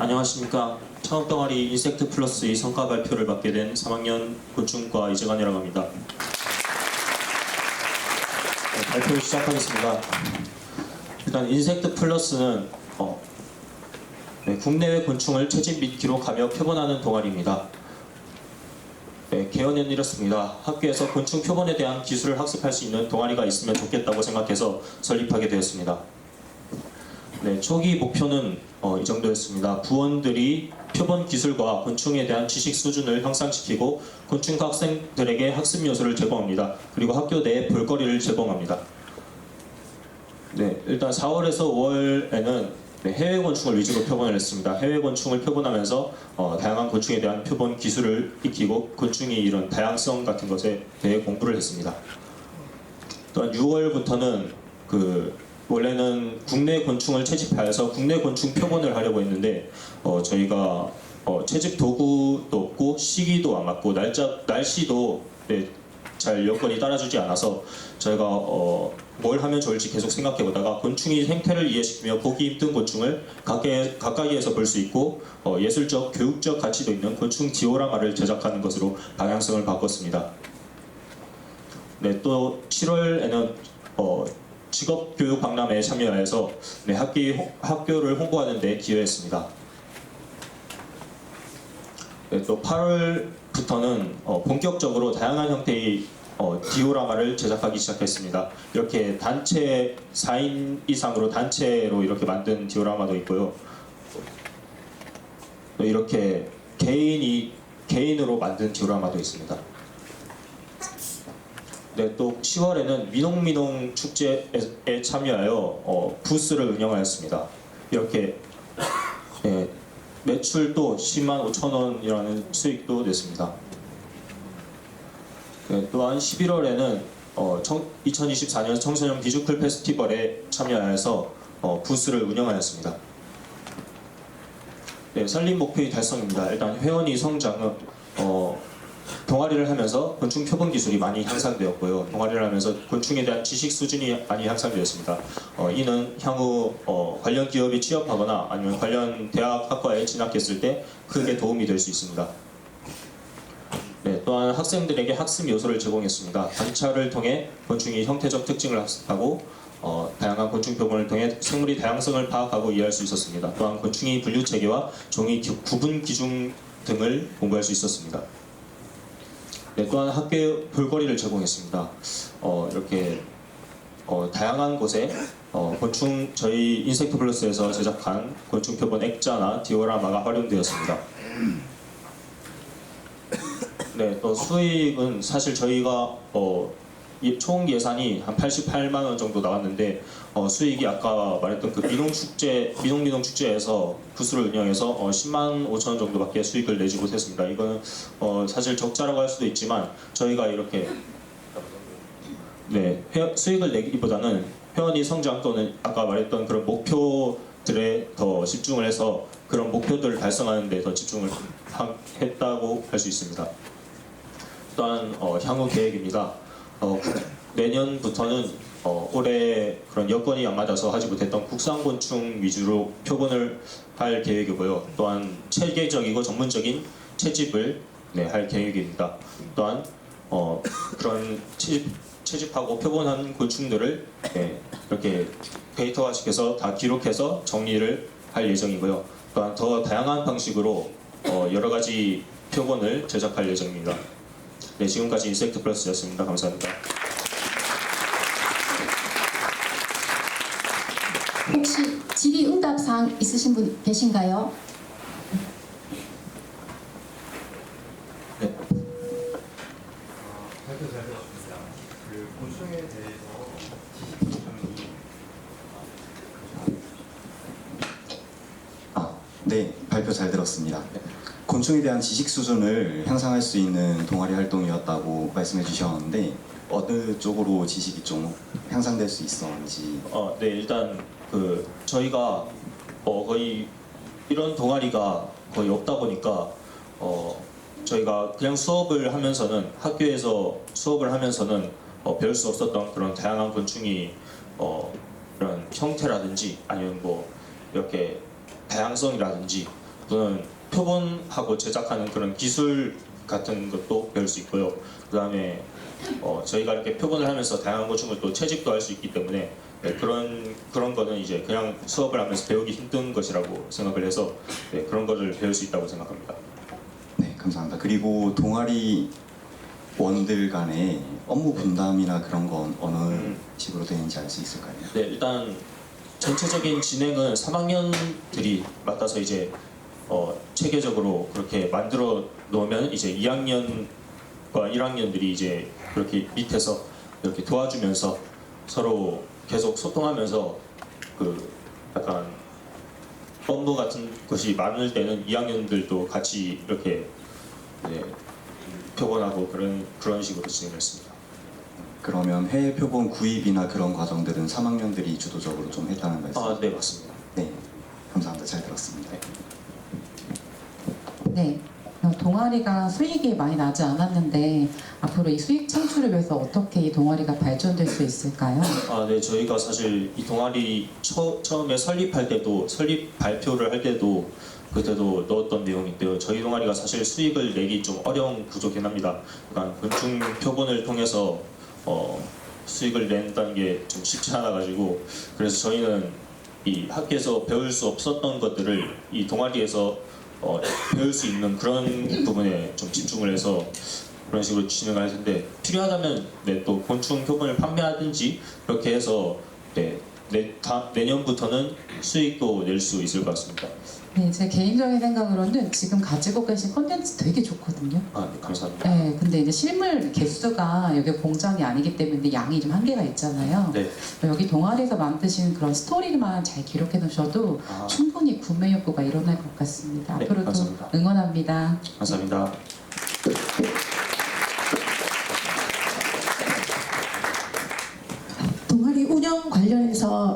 안녕하십니까. 창업 동아리 인섹트 플러스 의 성과 발표를 받게 된 3학년 곤충과 이재관이라고 합니다. 네, 발표를 시작하겠습니다. 일단 인섹트 플러스는 어, 네, 국내외 곤충을 채집 및 기록하며 표본하는 동아리입니다. 네, 개헌은 이렇습니다. 학교에서 곤충 표본에 대한 기술을 학습할 수 있는 동아리가 있으면 좋겠다고 생각해서 설립하게 되었습니다. 네, 초기 목표는 어, 이 정도였습니다. 부원들이 표본 기술과 곤충에 대한 지식 수준을 향상시키고 곤충 학생들에게 학습 요소를 제공합니다. 그리고 학교 내에 볼거리를 제공합니다. 네, 일단 4월에서 5월에는 해외 곤충을 위주로 표본을 했습니다. 해외 곤충을 표본하면서 어, 다양한 곤충에 대한 표본 기술을 익히고 곤충이 이런 다양성 같은 것에 대해 공부를 했습니다. 또한 6월부터는 그 원래는 국내 곤충을 채집하여서 국내 곤충 표본을 하려고 했는데 어, 저희가 어, 채집 도구도 없고 시기도 안 맞고 날짜 날씨도 네, 잘 여건이 따라주지 않아서 저희가 어, 뭘 하면 좋을지 계속 생각해보다가 곤충이 생태를 이해시키며 보기 힘든 곤충을 가까이, 가까이에서 볼 수 있고 어, 예술적, 교육적 가치도 있는 곤충 디오라마를 제작하는 것으로 방향성을 바꿨습니다. 네, 또 7월에는 어, 직업교육 박람회에 참여해서 네, 학기, 홍- 학교를 홍보하는 데 기여했습니다. 네, 또 8월부터는 어, 본격적으로 다양한 형태의 어, 디오라마를 제작하기 시작했습니다. 이렇게 단체 4인 이상으로 단체로 이렇게 만든 디오라마도 있고요. 또 이렇게 개인이 개인으로 만든 디오라마도 있습니다. 네, 또 10월에는 미농미농 축제에 참여하여 어, 부스를 운영하였습니다. 이렇게 예, 매출도 10만 5천 원이라는 수익도 냈습니다. 네, 또한 11월에는 어, 2024년 청소년 뮤지컬 페스티벌에 참여하여서 어, 부스를 운영하였습니다. 네, 살림 목표의 달성입니다. 일단 회원이 성장은 어, 동아리를 하면서 곤충 표본 기술이 많이 향상되었고요. 동아리를 하면서 곤충에 대한 지식 수준이 많이 향상되었습니다. 어, 이는 향후 어, 관련 기업에 취업하거나 아니면 관련 대학 학과에 진학했을 때 크게 도움이 될 수 있습니다. 네, 또한 학생들에게 학습 요소를 제공했습니다. 관찰을 통해 곤충의 형태적 특징을 학습하고 어, 다양한 곤충 표본을 통해 생물의 다양성을 파악하고 이해할 수 있었습니다. 또한 곤충의 분류 체계와 종의 기- 구분 기준 등을 공부할 수 있었습니다. 네, 또한 학교에 볼거리를 제공했습니다. 어, 이렇게 어, 다양한 곳에 어, 곤충 저희 인섹트 플러스에서 제작한 곤충 표본 액자나 디오라마가 활용되었습니다. 네, 또 수익은 사실 저희가 어, 이- 총 예산이 한 88만 원 정도 나왔는데 어, 수익이 아까 말했던 그 미농 축제 미농 미농 축제에서 부스를 운영해서 어, 10만 5천 원 정도밖에 수익을 내지 못했습니다. 이거는 어, 사실 적자라고 할 수도 있지만 저희가 이렇게 네 회- 수익을 내기보다는 회원이 성장 또는 아까 말했던 그런 목표들에 더 집중을 해서 그런 목표들을 달성하는 데 더 집중을 하- 했다고 할 수 있습니다. 또한 어, 향후 계획입니다. 어, 내년부터는 어, 올해 그런 여건이 안 맞아서 하지 못했던 국산곤충 위주로 표본을 할 계획이고요. 또한 체계적이고 전문적인 채집을 네, 할 계획입니다. 또한 어, 그런 채집, 채집하고 표본한 곤충들을 네, 이렇게 데이터화시켜서 다 기록해서 정리를 할 예정이고요. 또한 더 다양한 방식으로 어, 여러 가지 표본을 제작할 예정입니다. 네, 지금까지 인섹트 플러스였습니다. 감사합니다. 혹시 질의 응답 사항 있으신 분 계신가요? 네. 발표 잘 들었습니다. 그 곤충에 대해서 지식 수준이 아, 네, 발표 잘 들었습니다. 네. 곤충에 대한 지식 수준을 향상할 수 있는 동아리 활동이었다고 말씀해 주셨는데 어느 쪽으로 지식이 좀 향상될 수 있었는지 어, 네, 일단 그 저희가 어, 거의 이런 동아리가 거의 없다 보니까 어, 저희가 그냥 수업을 하면서는 학교에서 수업을 하면서는 어, 배울 수 없었던 그런 다양한 곤충이 어, 이런 형태라든지 아니면 뭐 이렇게 다양성이라든지 우선 표본하고 제작하는 그런 기술 같은 것도 배울 수 있고요. 그 다음에 어, 저희가 이렇게 표본을 하면서 다양한 고충을 또 채집도 할 수 있기 때문에 네, 그런 그런 거는 이제 그냥 수업을 하면서 배우기 힘든 것이라고 생각을 해서 네, 그런 거를 배울 수 있다고 생각합니다. 네, 감사합니다. 그리고 동아리 원들 간의 업무 분담이나 그런 건 어느 음. 식으로 되는지 알 수 있을까요? 네, 일단 전체적인 진행은 3학년들이 맡아서 이제 어, 체계적으로 그렇게 만들어 놓으면 이제 2학년과 1학년들이 이제 그렇게 밑에서 이렇게 도와주면서 서로 계속 소통하면서 그 약간 업무 같은 것이 많을 때는 2학년들도 같이 이렇게 네, 표본하고 그런 그런 식으로 진행했습니다. 그러면 해외 표본 구입이나 그런 과정들은 3학년들이 주도적으로 좀 했다는 말씀? 아, 네 맞습니다. 네, 감사합니다. 잘 들었습니다. 네. 어, 동아리가 수익이 많이 나지 않았는데 앞으로 이 수익 창출을 위해서 어떻게 이 동아리가 발전될 수 있을까요? 아, 네, 저희가 사실 이 동아리 처, 처음에 설립할 때도 설립 발표를 할 때도 그때도 넣었던 내용인데요. 저희 동아리가 사실 수익을 내기 좀 어려운 구조긴 합니다. 그러니까 곤충 표본을 통해서 어, 수익을 낸다는 게 좀 쉽지 않아 가지고 그래서 저희는 이 학교에서 배울 수 없었던 것들을 이 동아리에서 어, 배울 수 있는 그런 부분에 좀 집중을 해서 그런 식으로 진행을 할 텐데 필요하다면 네, 또 곤충 표본을 판매하든지 그렇게 해서 네, 내, 다, 내년부터는 수익도 낼 수 있을 것 같습니다. 네, 제 개인적인 생각으로는 지금 가지고 계신 콘텐츠 되게 좋거든요. 아, 네, 감사합니다. 네, 근데 이제 실물 개수가 여기 공장이 아니기 때문에 양이 좀 한계가 있잖아요. 네, 여기 동아리에서 만드신 그런 스토리만 잘 기록해 놓으셔도 아, 충분히 구매 욕구가 일어날 것 같습니다. 네, 앞으로도 감사합니다. 응원합니다. 감사합니다. 동아리 운영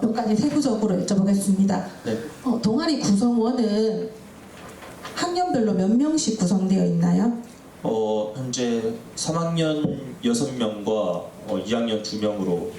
몇 가지 세부적으로 여쭤보겠습니다. 네, 어, 동아리 구성원은 학년별로 몇 명씩 구성되어 있나요? 어, 현재 3학년 6명과 어, 2학년 2명으로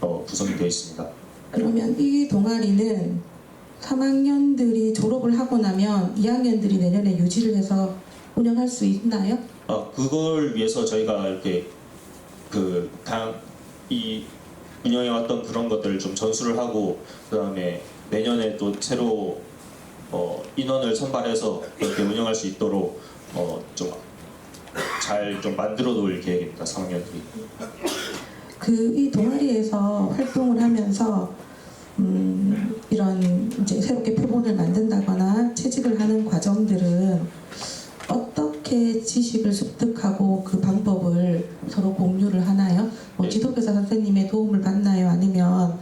어, 구성이 되어 있습니다. 그러면 이 동아리는 3학년들이 졸업을 하고 나면 2학년들이 내년에 유지를 해서 운영할 수 있나요? 아, 그걸 위해서 저희가 이렇게 그, 당, 이 운영해왔던 그런 것들을 좀 전수를 하고, 그 다음에 내년에 또 새로 어, 인원을 선발해서 이렇게 운영할 수 있도록 어, 좀잘좀 만들어 놓을 계획입니다, 3학년들이. 그이 동아리에서 활동을 하면서 음, 이런 이제 새롭게 표본을 만든다거나 채집을 하는 과정들은 어떻게 지식을 습득하고 그 방법을 서로 공유를 하나요? 뭐 네. 지도교사 선생님의 도움을 받나요? 아니면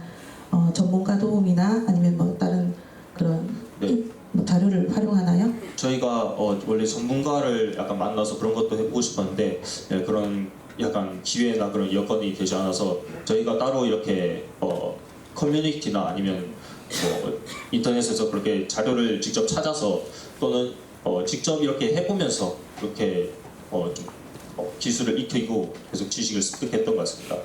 어, 전문가 도움이나 아니면 뭐 다른 그런 네. 뭐 자료를 활용하나요? 저희가 어, 원래 전문가를 약간 만나서 그런 것도 해보고 싶었는데 예, 그런 약간 기회나 그런 여건이 되지 않아서 저희가 따로 이렇게 어, 커뮤니티나 아니면 뭐 인터넷에서 그렇게 자료를 직접 찾아서 또는 어, 직접 이렇게 해보면서 그렇게 어, 좀 어, 기술을 익히고 계속 지식을 습득했던 것 같습니다.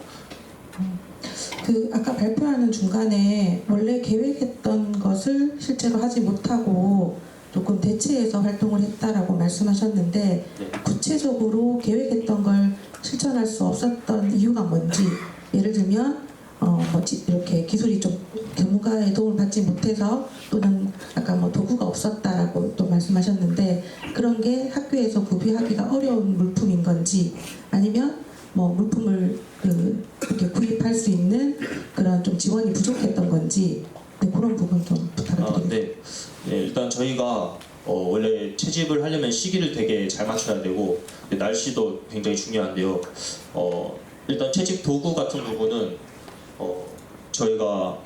그 아까 발표하는 중간에 원래 계획했던 것을 실제로 하지 못하고 조금 대체해서 활동을 했다라고 말씀하셨는데 네. 구체적으로 계획했던 걸 실천할 수 없었던 이유가 뭔지 예를 들면 어, 뭐 지- 이렇게 기술이 좀 전문가의 도움을 받지 못해서 또는 아까 뭐 도구가 없었다라고 또 말씀하셨는데 그런 게 학교에서 구비하기가 어려운 물품인 건지 아니면 뭐 물품을 그 이렇게 구입할 수 있는 그런 좀 지원이 부족했던 건지 네, 그런 부분 좀 아, 부탁드립니다. 네. 네, 일단 저희가 어, 원래 채집을 하려면 시기를 되게 잘 맞춰야 되고 네, 날씨도 굉장히 중요한데요. 어, 일단 채집 도구 같은 부분은 어, 저희가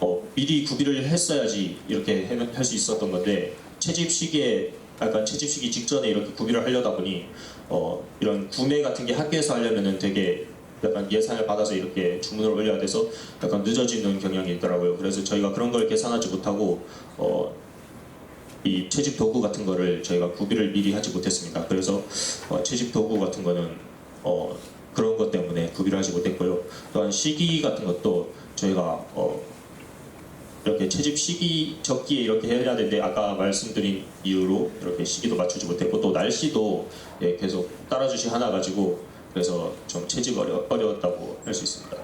어, 미리 구비를 했어야지 이렇게 할 수 있었던 건데 채집 시기에 약간 채집 시기 직전에 이렇게 구비를 하려다 보니 어, 이런 구매 같은 게 학교에서 하려면은 되게 약간 예산을 받아서 이렇게 주문을 올려야 돼서 약간 늦어지는 경향이 있더라고요. 그래서 저희가 그런 걸 계산하지 못하고 어, 이 채집 도구 같은 거를 저희가 구비를 미리 하지 못했습니다. 그래서 어, 채집 도구 같은 거는 어, 그런 것 때문에 구비를 하지 못했고요. 또한 시기 같은 것도 저희가 어, 이렇게 채집 시기 적기에 이렇게 해야 되는데 아까 말씀드린 이유로 이렇게 시기도 맞추지 못했고 또 날씨도 예, 계속 따라주시 하나 가지고 그래서 좀 채집 어려, 어려웠다고 할 수 있습니다.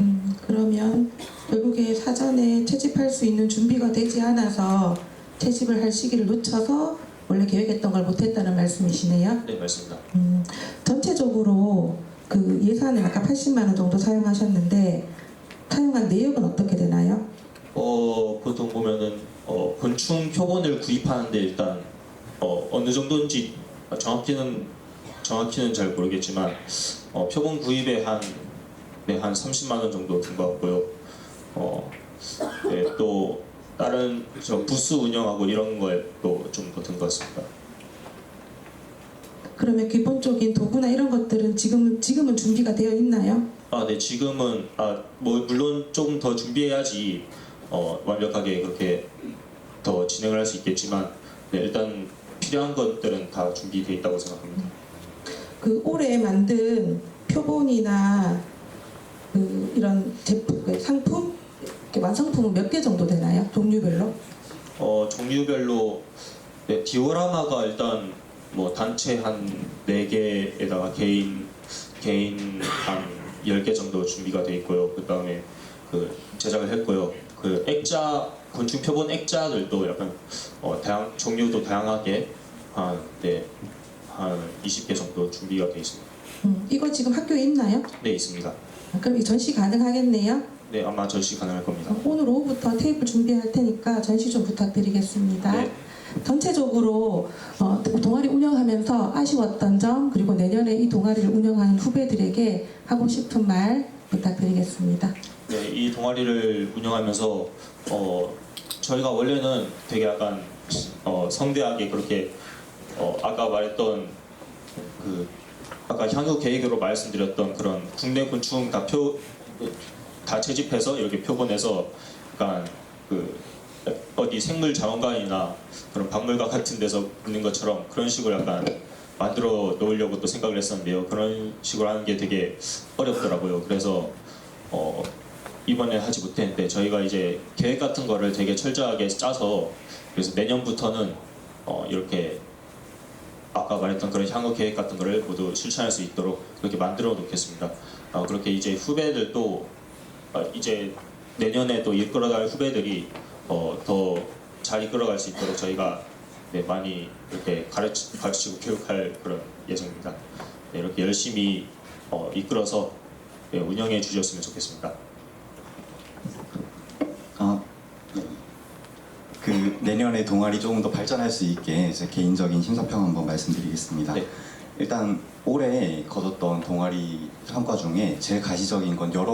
음, 그러면 결국에 사전에 채집할 수 있는 준비가 되지 않아서 채집을 할 시기를 놓쳐서 원래 계획했던 걸 못했다는 말씀이시네요. 네 맞습니다. 음, 전체적으로 그 예산을 아까 80만 원 정도 사용하셨는데 사용한 내역은 어떻게 되나요? 어 보통 보면은 어, 곤충 표본을 구입하는데 일단 어, 어느 정도인지 정확히는 정확히는 잘 모르겠지만 어, 표본 구입에 한 네, 한 30만 원 정도 든 것 같고요. 어, 네, 또 다른 저 부스 운영하고 이런 또좀더든것 같습니다. 그러면 기본적인 도구나 이런 것들은 지금 지금은 준비가 되어 있나요? 아, 네, 지금은 아, 뭐 물론 조금 더 준비해야지 어, 완벽하게 그렇게 더 진행을 할 수 있겠지만 네, 일단 필요한 것들은 다 준비되어 있다고 생각합니다. 그 올해 만든 표본이나 그 이런 제품, 그 상품, 완성품은 몇 개 정도 되나요? 종류별로? 어, 종류별로 네, 디오라마가 일단 뭐 단체 한 4개에다가 개인 개인 한 10개 정도 준비가 돼 있고요. 그다음에 그 제작을 했고요. 그 액자 곤충 표본 액자들도 약간 어, 다양 종류도 다양하게 한 네, 한 20개 정도 준비가 돼 있습니다. 음, 이거 지금 학교에 있나요? 네, 있습니다. 아, 그럼 이 전시 가능하겠네요? 네, 아마 전시 가능할 겁니다. 오늘 오후부터 테이프 준비할 테니까 전시 좀 부탁드리겠습니다. 네. 전체적으로 어, 동아리 운영하면서 아쉬웠던 점 그리고 내년에 이 동아리를 운영하는 후배들에게 하고 싶은 말 부탁드리겠습니다. 네, 이 동아리를 운영하면서 어, 저희가 원래는 되게 약간 어, 성대하게 그렇게 어, 아까 말했던 그 아까 향후 계획으로 말씀드렸던 그런 국내 곤충 다표 다 채집해서 이렇게 표본해서 약간 그 어디 생물 자원관이나 그런 박물관 같은 데서 있는 것처럼 그런 식으로 약간 만들어 놓으려고 또 생각을 했었는데요. 그런 식으로 하는 게 되게 어렵더라고요. 그래서 어, 이번에 하지 못했는데 저희가 이제 계획 같은 거를 되게 철저하게 짜서 그래서 내년부터는 어, 이렇게 아까 말했던 그런 향후 계획 같은 거를 모두 실천할 수 있도록 그렇게 만들어 놓겠습니다. 어, 그렇게 이제 후배들도 어, 이제 내년에 또 이끌어갈 후배들이 어, 더 잘 이끌어갈 수 있도록 저희가 네, 많이 이렇게 가르치, 가르치고 교육할 그런 예정입니다. 네, 이렇게 열심히 어, 이끌어서 네, 운영해 주셨으면 좋겠습니다. 아, 네. 그 내년에 동아리 조금 더 발전할 수 있게 제 개인적인 심사평 한번 말씀드리겠습니다. 네. 일단 올해 거뒀던 동아리 성과 중에 제일 가시적인 건 여러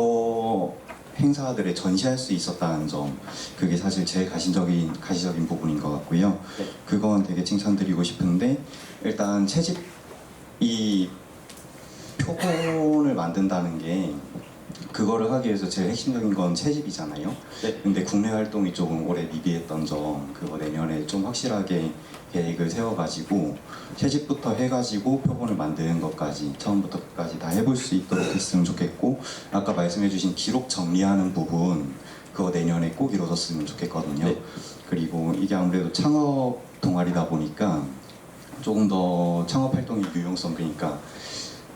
행사들에 전시할 수 있었다는 점 그게 사실 제일 가시적인 가시적인 부분인 것 같고요. 네. 그건 되게 칭찬드리고 싶은데 일단 채집 이 표본을 만든다는 게 그거를 하기 위해서 제일 핵심적인 건 채집이잖아요. 네. 근데 국내 활동이 조금 올해 미비했던 점 그거 내년에 좀 확실하게 계획을 세워가지고 채집부터 해가지고 표본을 만드는 것까지 처음부터 끝까지 다 해볼 수 있도록 했으면 좋겠고 아까 말씀해주신 기록 정리하는 부분 그거 내년에 꼭 이루어졌으면 좋겠거든요. 네. 그리고 이게 아무래도 창업 동아리다 보니까 조금 더 창업 활동의 유용성 그러니까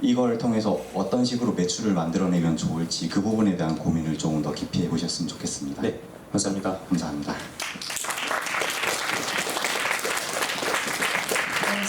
이걸 통해서 어떤 식으로 매출을 만들어내면 좋을지 그 부분에 대한 고민을 조금 더 깊이 해보셨으면 좋겠습니다. 네, 감사합니다. 감사합니다.